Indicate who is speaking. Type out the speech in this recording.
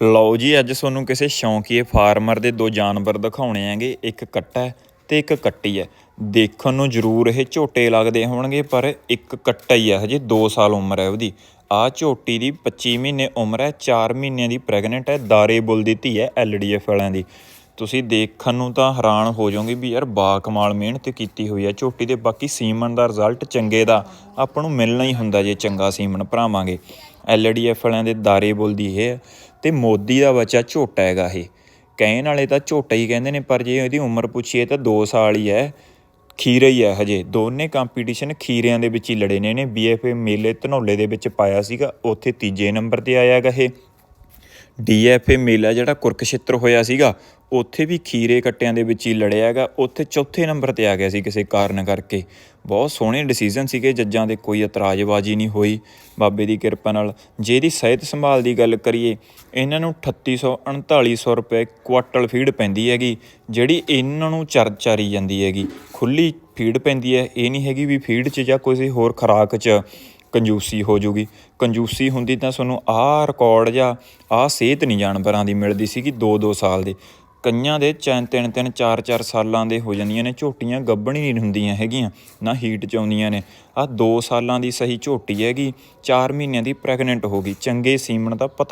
Speaker 1: ਲਓ ਜੀ, ਅੱਜ ਤੁਹਾਨੂੰ ਕਿਸੇ ਸ਼ੌਂਕੀਏ ਫਾਰਮਰ ਦੇ ਦੋ ਜਾਨਵਰ ਦਿਖਾਉਣੇ ਹੈਗੇ। ਇੱਕ ਕੱਟਾ ਹੈ ਤੇ ਇੱਕ ਕੱਟੀ ਹੈ। ਦੇਖਣ ਨੂੰ ਜ਼ਰੂਰ ਇਹ ਝੋਟੇ ਲੱਗਦੇ ਹੋਣਗੇ, ਪਰ ਇੱਕ ਕੱਟਾ ਹੀ ਹੈ, ਹਜੇ 2 ਸਾਲ ਉਮਰ ਹੈ ਉਹਦੀ। ਆ ਝੋਟੀ ਦੀ 25 ਮਹੀਨੇ ਉਮਰ ਹੈ 4 ਮਹੀਨਿਆਂ ਦੀ ਪ੍ਰੈਗਨੈਂਟ ਹੈ, ਦਾਰੇ ਬੁੱਲ ਦੀ ਧੀ ਹੈ ਐਲਡੀਐਫ ਵਾਲਿਆਂ ਦੀ। ਤੁਸੀਂ ਦੇਖਣ ਨੂੰ ਤਾਂ ਹੈਰਾਨ ਹੋ ਜਾਓਗੇ ਵੀ ਯਾਰ ਬਾ ਕਮਾਲ ਮਿਹਨਤ ਕੀਤੀ ਹੋਈ ਹੈ ਝੋਟੀ ਦੇ ਬਾਕੀ ਸੀਮਨ ਦਾ ਰਿਜ਼ਲਟ ਚੰਗੇ ਦਾ, ਆਪਾਂ ਨੂੰ ਮਿਲਣਾ ਹੀ ਹੁੰਦਾ ਜੇ ਚੰਗਾ ਸੀਮਨ ਭਰਾਵਾਂਗੇ। ਐਲਡੀਐਫ ਵਾਲਿਆਂ ਦੇ ਦਾਰੇ ਬੋਲਦੀ ਇਹ ਹੈ ਤੇ ਮੋਦੀ ਦਾ ਬੱਚਾ ਝੋਟਾ ਹੈਗਾ ਇਹ। ਕਹਿਣ ਵਾਲੇ ਤਾਂ ਝੋਟਾ ਹੀ ਕਹਿੰਦੇ ਨੇ, ਪਰ ਜੇ ਇਹਦੀ ਉਮਰ ਪੁੱਛੀਏ ਤਾਂ 2 ਸਾਲ ਹੀ ਹੈ, ਖੀਰਾ ਹੀ ਹੈ ਹਜੇ। ਦੋਨੇ ਕੰਪੀਟੀਸ਼ਨ ਖੀਰਿਆਂ ਦੇ ਵਿੱਚ ਹੀ ਲੜੇ ਨੇ, ਇਹਨੇ ਬੀਐਫਏ ਮੇਲੇ ਧਨੌਲੇ ਦੇ ਵਿੱਚ ਪਾਇਆ ਸੀਗਾ, ਉੱਥੇ ਤੀਜੇ ਨੰਬਰ ਤੇ ਆਇਆ ਹੈਗਾ ਇਹ। ਡੀਐਫਏ ਮੇਲਾ ਜਿਹੜਾ ਕੁਰਕਸ਼ੇਤਰ ਹੋਇਆ ਸੀਗਾ, ਉੱਥੇ ਵੀ ਖੀਰੇ ਕੱਟਿਆਂ ਦੇ ਵਿੱਚ ਹੀ ਲੜਿਆ ਹੈਗਾ, ਉੱਥੇ ਚੌਥੇ ਨੰਬਰ ਤੇ ਆ ਗਿਆ ਸੀ ਕਿਸੇ ਕਾਰਨ ਕਰਕੇ। ਬਹੁਤ ਸੋਹਣੇ ਡਿਸੀਜਨ ਸੀਗੇ, ਜੱਜਾਂ ਦੇ ਕੋਈ ਇਤਰਾਜ਼ਬਾਜ਼ੀ ਨਹੀਂ ਹੋਈ, ਬਾਬੇ ਦੀ ਕਿਰਪਾ ਨਾਲ। ਜੇ ਇਹਦੀ ਸਿਹਤ ਸੰਭਾਲ ਦੀ ਗੱਲ ਕਰੀਏ, ਇਹਨਾਂ ਨੂੰ 3800 3900 ਰੁਪਏ ਕੁਆਟਲ ਫੀਡ ਪੈਂਦੀ ਹੈਗੀ, ਜਿਹੜੀ ਇਹਨਾਂ ਨੂੰ ਚਰ ਚਾਰੀ ਜਾਂਦੀ ਹੈਗੀ। ਖੁੱਲੀ ਫੀਡ ਪੈਂਦੀ ਹੈ, ਇਹ ਨਹੀਂ ਹੈਗੀ ਵੀ ਫੀਡ 'ਚ ਜਾਂ ਕਿਸੇ ਹੋਰ ਖੁਰਾਕ 'ਚ। ਕੰਜੂਸੀ ਹੋ ਜੂਗੀ। ਕੰਜੂਸੀ ਹੁੰਦੀ ਤਾਂ ਤੁਹਾਨੂੰ ਆਹ ਰਿਕਾਰਡ ਜਾਂ ਆਹ ਸਿਹਤ ਨਹੀਂ ਜਾਨਵਰਾਂ ਦੀ ਮਿਲਦੀ ਸੀਗੀ 2-2 ਸਾਲ ਦੇ। ਕਈਆਂ ਦੇ ਚੈਨ ਤਿੰਨ ਤਿੰਨ ਚਾਰ ਚਾਰ ਸਾਲਾਂ ਦੇ ਹੋ ਜਾਂਦੀਆਂ ਨੇ, ਝੋਟੀਆਂ ਗੱਭਣ ਹੀ ਨਹੀਂ ਹੁੰਦੀਆਂ ਹੈਗੀਆਂ, ਨਾ ਹੀਟ 'ਚ ਆਉਂਦੀਆਂ ਨੇ। ਆਹ 2 ਸਾਲਾਂ ਦੀ ਸਹੀ ਝੋਟੀ ਹੈਗੀ 4 ਮਹੀਨਿਆਂ ਦੀ ਪ੍ਰੈਗਨੈਂਟ ਹੋ ਗਈ, ਚੰਗੇ ਸੀਮਣ ਦਾ ਪਤਾ